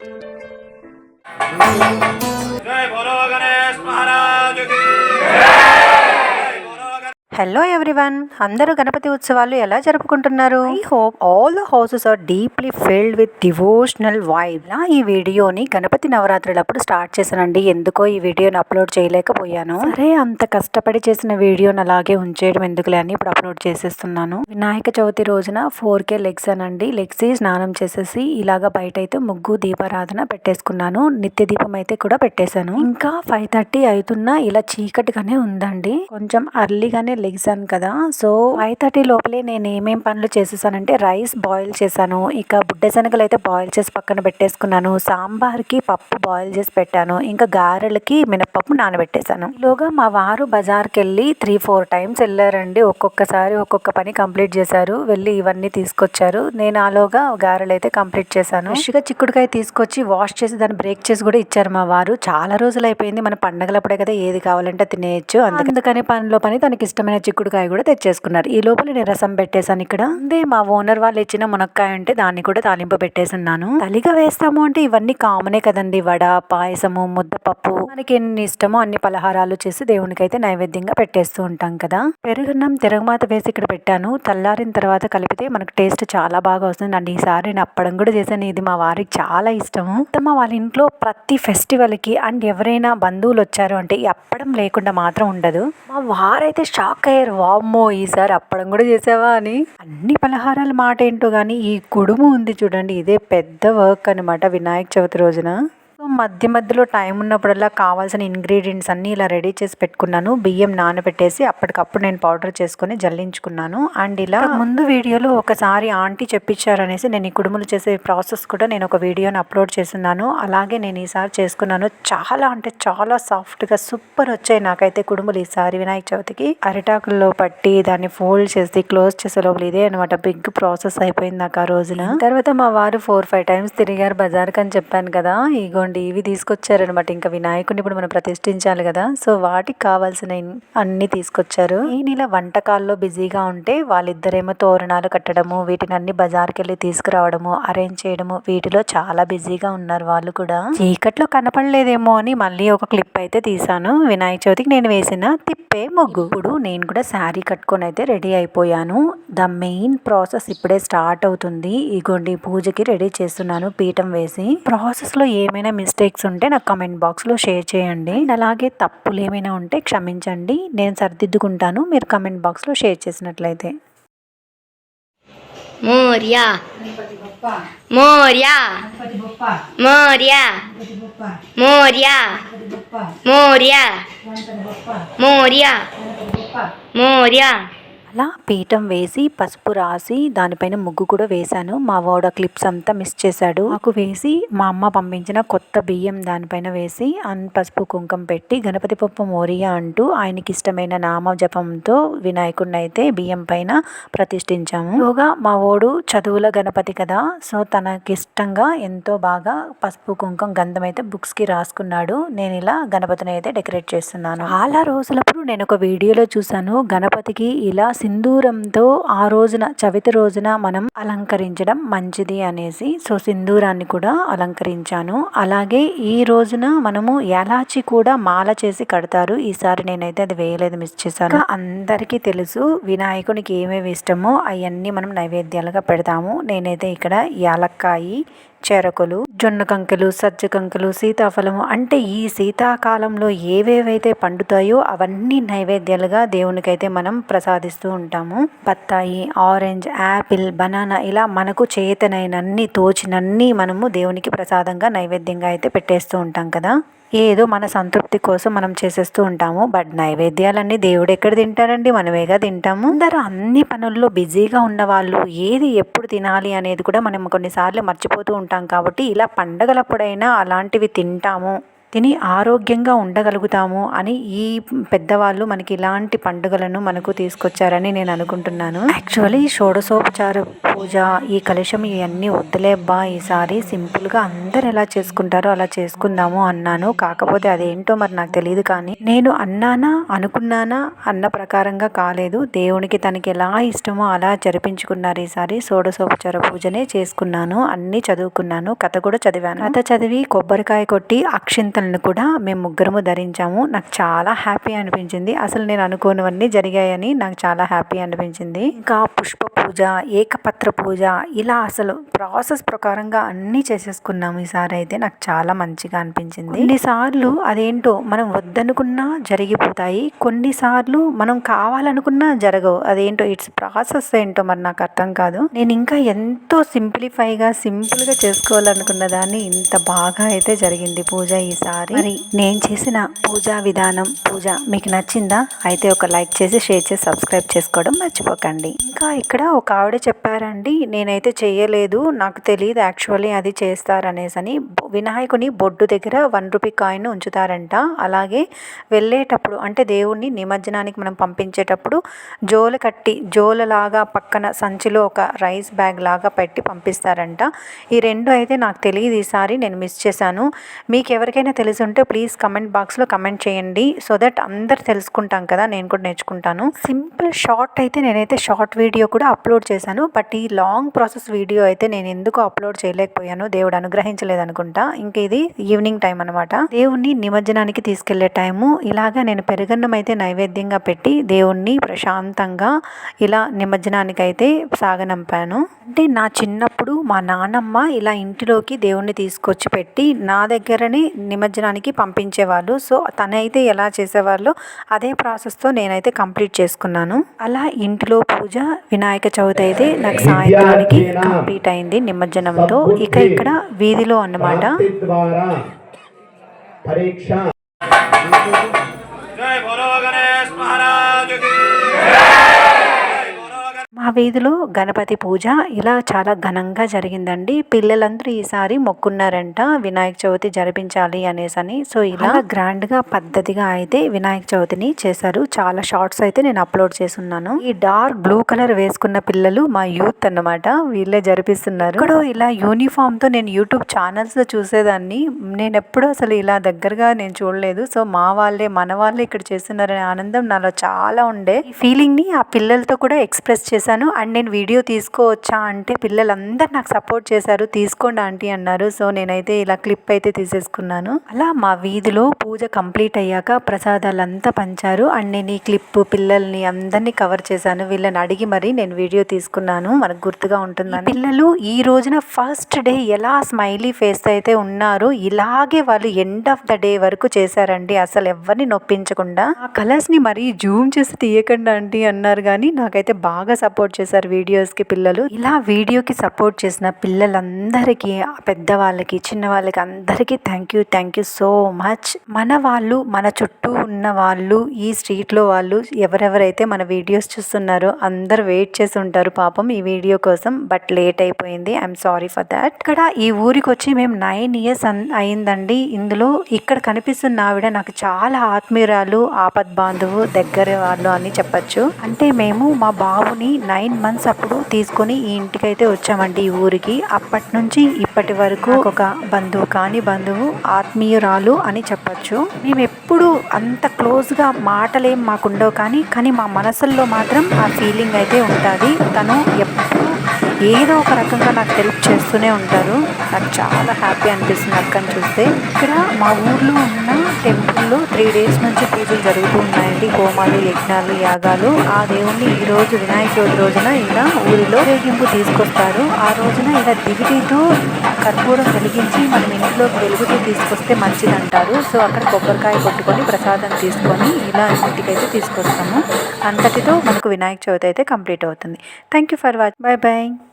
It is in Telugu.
જય ભોલો ગણેશ హలో ఎవ్రీవన్ అందరూ గణపతి ఉత్సవాలు ఎలా జరుపుకుంటున్నారు? I hope all the houses are deeply filled with devotional vibe లా ఈ వీడియోని గణపతి నవరాత్రులప్పుడు స్టార్ట్ చేశానండి. ఎందుకో ఈ వీడియోని అప్లోడ్ చేయలేకపోయాను. సరే అంత కష్టపడి చేసిన వీడియోని అలాగే ఉంచేయడం ఎందుకులే అని ఇప్పుడు అప్లోడ్ చేసేస్తున్నాను. వినాయక చవితి రోజున ఫోర్ కే లెగ్స్ అనండి. లెగ్సి స్నానం చేసేసి ఇలాగా బయట అయితే ముగ్గు దీపారాధన పెట్టేసుకున్నాను. నిత్య దీపం అయితే కూడా పెట్టేశాను. ఇంకా ఫైవ్ థర్టీ అవుతున్నా ఇలా చీకటిగానే ఉందండి. కొంచెం అర్లీగానే లెగ్సాను కదా. సో ఫైవ్ థర్టీ లోపలే నేను ఏమేం పనులు చేసేసానంటే రైస్ బాయిల్ చేశాను. ఇక బుడ్డ శనగలు అయితే బాయిల్ చేసి పక్కన పెట్టేసుకున్నాను. సాంబార్కి పప్పు బాయిల్ చేసి పెట్టాను. ఇంకా గారెలకి మినపప్పు నానబెట్టేశాను. ఈలోగా మా వారు బజార్కి వెళ్ళి త్రీ ఫోర్ టైమ్స్ వెళ్ళారండి ఒక్కొక్కసారి ఒక్కొక్క పని కంప్లీట్ చేశారు. వెళ్ళి ఇవన్నీ తీసుకొచ్చారు. నేను ఆలోగా గారెలు అయితే కంప్లీట్ చేశాను. ఫ్రెష్గా చిక్కుడుకాయ తీసుకొచ్చి వాష్ చేసి దాన్ని బ్రేక్ చేసి కూడా ఇచ్చారు మా వారు. చాలా రోజులు అయిపోయింది మన పండగలప్పుడే కదా ఏది కావాలంటే తినేయచ్చు. అందుకని పనిలో పని తనకి ఇష్టమైన చిక్కుడుకాయ కూడా తెచ్చేసుకున్నారు. ఈ లోపల నేను రసం పెట్టేశాను ఇక్కడ. అదే మా ఓనర్ వాళ్ళు ఇచ్చిన మునక్కాయ అంటే దాన్ని కూడా తాలింపు పెట్టేసున్నాను. తలిగా వేస్తాము అంటే ఇవన్నీ కామనే కదండి. వడ పాయసము ముద్దపప్పు. మనకి ఎన్ని ఇష్టమో అన్ని పలహారాలు చేసి దేవునికి అయితే నైవేద్యంగా పెట్టేస్తూ ఉంటాం కదా. పెరుగన్నం తిరగమాత వేసి ఇక్కడ పెట్టాను. చల్లారిన తర్వాత కలిపితే మనకు టేస్ట్ చాలా బాగా వస్తుంది. అండి ఈసారి నేను అప్పడం కూడా చేశాను. ఇది మా వారికి చాలా ఇష్టము. మా వాళ్ళ ఇంట్లో ప్రతి ఫెస్టివల్కి అండ్ ఎవరైనా బంధువులు వచ్చారు అంటే అప్పడం లేకుండా మాత్రం ఉండదు. మా వారైతే షాక్ అయ్యారు వామ్మో ఈసారి అప్పడం కూడా చేసావా అని. అన్ని పలహారాల మాట ఏంటో కానీ ఈ కుడుము ఉంది చూడండి ఇదే పెద్ద వర్క్ అనమాట వినాయక చవితి రోజున. సో మధ్య మధ్యలో టైం ఉన్నప్పుడల్లా కావాల్సిన ఇంగ్రీడియంట్స్ అన్నీ ఇలా రెడీ చేసి పెట్టుకున్నాను. బియ్యం నానబెట్టేసి అప్పటికప్పుడు నేను పౌడర్ చేసుకొని జల్లించుకున్నాను. అండ్ ఇలా ముందు వీడియోలో ఒకసారి ఆంటీ చెప్పించారనేసి నేను ఈ కుడుములు చేసే ప్రాసెస్ కూడా నేను ఒక వీడియోని అప్లోడ్ చేస్తున్నాను. అలాగే నేను ఈసారి చేసుకున్నాను. చాలా అంటే చాలా సాఫ్ట్గా సూపర్ వచ్చాయి నాకైతే కుడుములు ఈసారి వినాయక చవితికి. అరిటాకుల్లో పట్టి దాన్ని ఫోల్డ్ చేసి క్లోజ్ చేసే లోపల ఇదే అనమాట బిగ్ ప్రాసెస్ అయిపోయింది నాకు ఆ రోజున. తర్వాత మా వారు ఫోర్ ఫైవ్ టైమ్స్ తిరిగారు బజార్కి అని చెప్పాను కదా. ఇగోండి ఇవి తీసుకొచ్చారనమాట ఇంకా వినాయకుడిని ఇప్పుడు మనం ప్రతిష్ఠించాలి కదా. సో వాటికి కావాల్సిన అన్ని తీసుకొచ్చారు. నేను ఇలా వంటకాల్లో బిజీగా ఉంటే వాళ్ళిద్దరేమో తోరణాలు కట్టడము వీటిని అన్ని బజార్కి వెళ్ళి తీసుకురావడము అరేంజ్ చేయడము వీటిలో చాలా బిజీగా ఉన్నారు వాళ్ళు కూడా. చీకట్లో కనపడలేదేమో అని మళ్ళీ ఒక క్లిప్ అయితే తీసాను వినాయక చవితికి నేను వేసిన తిప్పే ముగ్గు. ఇప్పుడు నేను కూడా శారీ కట్టుకొని అయితే రెడీ అయిపోయాను. ద మెయిన్ ప్రాసెస్ ఇప్పుడే స్టార్ట్ అవుతుంది. ఇగోండి పూజకి రెడీ చేస్తున్నాను పీఠం వేసి. ప్రాసెస్లో ఏమైనా మిస్టేక్స్ ఉంటే నాకు కమెంట్ బాక్స్లో షేర్ చేయండి. అలాగే తప్పులు ఏమైనా ఉంటే క్షమించండి. నేను సరిదిద్దుకుంటాను. మీరు కమెంట్ బాక్స్లో షేర్ చేసినట్లయితే. మోర్యా. మోర్యా. మోర్యా. మోర్యా. మోర్యా. మోర్యా. మోర్యా. అలా పీఠం వేసి పసుపు రాసి దానిపైన ముగ్గు కూడా వేశాను. మా వాడ క్లిప్స్ అంతా మిస్ చేశాడు. నాకు వేసి మా అమ్మ పంపించిన కొత్త బియ్యం దానిపైన వేసి అన్ పసుపు కుంకం పెట్టి గణపతి పప్పు మోరియా అంటూ ఆయనకి ఇష్టమైన నామ జపంతో వినాయకుడిని అయితే బియ్యం పైన ప్రతిష్ఠించాము. యోగా మా వాడు చదువుల గణపతి కదా సో తనకిష్టంగా ఎంతో బాగా పసుపు కుంకం గంధం అయితే బుక్స్కి రాసుకున్నాడు. నేను ఇలా గణపతిని అయితే డెకరేట్ చేస్తున్నాను. చాలా రోజులప్పుడు నేను ఒక వీడియోలో చూశాను. గణపతికి ఇలా సింధూరంతో ఆ రోజున చవితి రోజున మనం అలంకరించడం మంచిది అనేసి సో సింధూరాన్ని కూడా అలంకరించాను. అలాగే ఈ రోజున మనము ఎలాచి కూడా మాల చేసి కడతారు. ఈసారి నేనైతే అది వేయలేదు మిస్ చేశాను. అందరికీ తెలుసు వినాయకునికి ఏమేమి ఇష్టమో అవన్నీ మనం నైవేద్యాలుగా పెడతాము. నేనైతే ఇక్కడ యాలక్కాయి చెరకులు జొన్న కంకెలు సజ్జ కంకెలు సీతాఫలము అంటే ఈ శీతాకాలంలో ఏవేవైతే పండుతాయో అవన్నీ నైవేద్యాలుగా దేవునికైతే మనం ప్రసాదిస్తూ ఉంటాము. బత్తాయి ఆరెంజ్ యాపిల్ బనానా ఇలా మనకు చేతనైనన్ని తోచినన్ని మనము దేవునికి ప్రసాదంగా నైవేద్యంగా అయితే పెట్టేస్తూ ఉంటాం కదా. ఏదో మన సంతృప్తి కోసం మనం చేసేస్తూ ఉంటాము. బట్ నైవేద్యాలన్నీ దేవుడు ఎక్కడ తింటారండి? మనమేగా తింటాము. అందరూ అన్ని పనుల్లో బిజీగా ఉన్న వాళ్ళు ఏది ఎప్పుడు తినాలి అనేది కూడా మనం కొన్నిసార్లు మర్చిపోతూ ఉంటాం. కాబట్టి ఇలా పండగలప్పుడైనా అలాంటివి తింటాము. తిని ఆరోగ్యంగా ఉండగలుగుతాము అని ఈ పెద్దవాళ్ళు మనకి ఇలాంటి పండుగలను మనకు తీసుకొచ్చారని నేను అనుకుంటున్నాను. యాక్చువల్లీ షోడశోపచార పూజ ఈ కలుషం ఇవన్నీ వద్దులేబ్బా ఈసారి సింపుల్గా అందరు ఎలా చేసుకుంటారో అలా చేసుకుందాము అన్నాను. కాకపోతే అదేంటో మరి నాకు తెలియదు కానీ నేను అన్నానా అనుకున్నానా అన్న ప్రకారంగా కాలేదు. దేవునికి తనకి ఎలా ఇష్టమో అలా జరిపించుకున్నారు ఈసారి. షోడశోపచార పూజనే చేసుకున్నాను. అన్నీ చదువుకున్నాను. కథ కూడా చదివాను. కథ చదివి కొబ్బరికాయ కొట్టి అక్షింతలను కూడా మేము ముగ్గురము ధరించాము. నాకు చాలా హ్యాపీ అనిపించింది. అసలు నేను అనుకోనివన్నీ జరిగాయని నాకు చాలా హ్యాపీ అనిపించింది. ఇంకా పుష్ప పూజ ఏకపత్ర పూజ ఇలా అసలు ప్రాసెస్ ప్రకారంగా అన్నీ చేసేసుకున్నాము. ఈసారి అయితే నాకు చాలా మంచిగా అనిపించింది. కొన్నిసార్లు అదేంటో మనం వద్దనుకున్నా జరిగిపోతాయి. కొన్నిసార్లు మనం కావాలనుకున్నా జరగవు. అదేంటో ఇట్స్ ప్రాసెస్ ఏంటో మరి నాకు అర్థం కాదు. నేను ఇంకా ఎంతో సింప్లిఫైగా సింపుల్గా చేసుకోవాలనుకున్న దాన్ని ఇంత బాగా అయితే జరిగింది పూజ ఈసారి. మరి నేను చేసిన పూజా విధానం పూజ మీకు నచ్చిందా? అయితే ఒక లైక్ చేసి షేర్ చేసి సబ్స్క్రైబ్ చేసుకోవడం మర్చిపోకండి. ఇంకా ఇక్కడ ఒక ఆవిడ చెప్పారండి నేనైతే చేయలేదు. నాకు తెలియదు యాక్చువల్లీ అది చేస్తారనేసని అని వినాయకుని బొడ్డు దగ్గర వన్ రూపీ కాయిన్ ఉంచుతారంట. అలాగే వెళ్ళేటప్పుడు అంటే దేవుణ్ణి నిమజ్జనానికి మనం పంపించేటప్పుడు జోల కట్టి జోలలాగా పక్కన సంచిలో ఒక రైస్ బ్యాగ్ లాగా పెట్టి పంపిస్తారంట. ఈ రెండు అయితే నాకు తెలియదు ఈసారి నేను మిస్ చేశాను. మీకు ఎవరికైనా తెలిసి ఉంటే ప్లీజ్ కమెంట్ బాక్స్లో కమెంట్ చేయండి. సో దట్ అందరు తెలుసుకుంటాం కదా నేను కూడా నేర్చుకుంటాను. సింపుల్ షార్ట్ అయితే నేనైతే షార్ట్ వీడియో కూడా అప్లోడ్ చేశాను. బట్ ఈ లాంగ్ ప్రాసెస్ వీడియో అయితే నేను ఎందుకు అప్లోడ్ చేయలేకపోయాను దేవుడు అనుగ్రహించి అనుకుంటా ఇంక ఇది ఈవినింగ్ టైం అనమాట దేవుణ్ణి నిమజ్జనానికి తీసుకెళ్ళే టైము. ఇలాగా నేను పెరుగన్నం అయితే నైవేద్యంగా పెట్టి దేవుణ్ణి ప్రశాంతంగా ఇలా నిమజ్జనానికి అయితే సాగనంపాను. అంటే నా చిన్నప్పుడు మా నానమ్మ ఇలా ఇంటిలోకి దేవుణ్ణి తీసుకొచ్చి పెట్టి నా దగ్గరనే నిమజ్జనానికి పంపించేవాళ్ళు. సో తనైతే ఎలా చేసేవాళ్ళో అదే ప్రాసెస్తో నేనైతే కంప్లీట్ చేసుకున్నాను. అలా ఇంటిలో పూజ వినాయక చవితి అయితే నాకు సాయంత్రానికి కంప్లీట్ అయింది నిమజ్జనంతో. ఇక ఇక్కడ వీధిలో అన్నమాట. ద్వారా పరీక్ష. జై గణేష్ వీధిలో గణపతి పూజ ఇలా చాలా ఘనంగా జరిగిందండి. పిల్లలందరూ ఈసారి మొక్కున్నారంట వినాయక చవితి జరిపించాలి అనేసని సో ఇలా గ్రాండ్గా పద్ధతిగా అయితే వినాయక చవితిని చేశారు. చాలా షార్ట్స్ అయితే నేను అప్లోడ్ చేస్తున్నాను. ఈ డార్క్ బ్లూ కలర్ వేసుకున్న పిల్లలు మా యూత్ అన్నమాట. వీళ్ళే జరిపిస్తున్నారు. ఇక్కడ ఇలా యూనిఫామ్తో నేను యూట్యూబ్ ఛానల్స్లో చూసేదాన్ని. నేను ఎప్పుడూ అసలు ఇలా దగ్గరగా నేను చూడలేదు. సో మా వాళ్ళే మన వాళ్ళే ఇక్కడ చేస్తున్నారనే ఆనందం నాలో చాలా ఉండే. ఈ ఫీలింగ్ని ఆ పిల్లలతో కూడా ఎక్స్ప్రెస్ చేశాను. అండ్ నేను వీడియో తీసుకోవచ్చా అంటే పిల్లలందరూ నాకు సపోర్ట్ చేశారు. తీసుకోండి ఆంటీ అన్నారు. సో నేనైతే ఇలా క్లిప్ అయితే తీసేసుకున్నాను. అలా మా వీధిలో పూజ కంప్లీట్ అయ్యాక ప్రసాదాలంతా పంచారు. అండ్ నేను ఈ క్లిప్ పిల్లల్ని అందరినీ కవర్ చేశాను. వీళ్ళని అడిగి మరి నేను వీడియో తీసుకున్నాను. మనకు గుర్తుగా ఉంటుందని. పిల్లలు ఈ రోజున ఫస్ట్ డే ఎలా స్మైలీ ఫేస్ అయితే ఉన్నారో ఇలాగే వాళ్ళు ఎండ్ ఆఫ్ ద డే వరకు చేశారండి. అసలు ఎవరిని నొప్పించకుండా. ఆ కలర్స్ని మరీ జూమ్ చేసి తీయకండి ఆంటీ అన్నారు. కానీ నాకైతే బాగా సపోర్ట్ చేశారు వీడియోస్కి పిల్లలు. ఇలా వీడియోకి సపోర్ట్ చేసిన పిల్లలందరికీ పెద్దవాళ్ళకి చిన్న వాళ్ళకి అందరికీ thank you thank you so much మన వాళ్ళు మన చుట్టూ ఉన్న వాళ్ళు ఈ స్ట్రీట్లో వాళ్ళు ఎవరెవరైతే మన వీడియోస్ చూస్తున్నారో అందరు వెయిట్ చేసి ఉంటారు పాపం ఈ వీడియో కోసం. బట్ లేట్ అయిపోయింది. ఐఎమ్ సారీ ఫర్ దాట్ ఇక్కడ ఈ ఊరికి వచ్చి మేము నైన్ ఇయర్స్ అయిందండి. ఇందులో ఇక్కడ కనిపిస్తున్న ఆవిడ నాకు చాలా ఆత్మీయురాలు ఆపద్ బాంధువు దగ్గర వాళ్ళు అని చెప్పచ్చు. అంటే మేము మా బాబుని నైన్ నైన్ మంత్స్ అప్పుడు తీసుకొని ఈ ఇంటికైతే వచ్చామండి ఈ ఊరికి. అప్పటి నుంచి ఇప్పటి వరకు ఒక బంధువు కాని బంధువు ఆత్మీయురాలు అని చెప్పచ్చు. మేము ఎప్పుడు అంత క్లోజ్గా మాటలేం మాకుండవు కానీ కానీ మా మనసుల్లో మాత్రం ఆ ఫీలింగ్ అయితే ఉంటుంది. తను ఎప్పుడు ఏదో ఒక రకంగా నాకు హెల్ప్ చేస్తూనే ఉంటారు. నాకు చాలా హ్యాపీ అనిపిస్తుంది అక్కని చూస్తే. ఇక్కడ మా ఊర్లో ఉన్న టెంపుల్లో త్రీ డేస్ నుంచి పూజలు జరుగుతూ ఉన్నాయండి. హోమాలు యజ్ఞాలు యాగాలు. ఆ దేవుణ్ణి ఈ రోజు వినాయక చవితి రోజున ఇలా ఊరిలో రేగింపు తీసుకొస్తారు. ఆ రోజున ఇలా దివిటీతో కర్పూరం వెలిగించి మనం ఇంట్లో వెలుగుతూ తీసుకొస్తే మంచిది అంటారు సో అక్కడ కొబ్బరికాయ కొట్టుకొని ప్రసాదం తీసుకొని ఇలా ఇంటికైతే తీసుకొస్తాము. అంతటితో మనకు వినాయక చవితి అయితే కంప్లీట్ అవుతుంది. Thank you for watch. Bye bye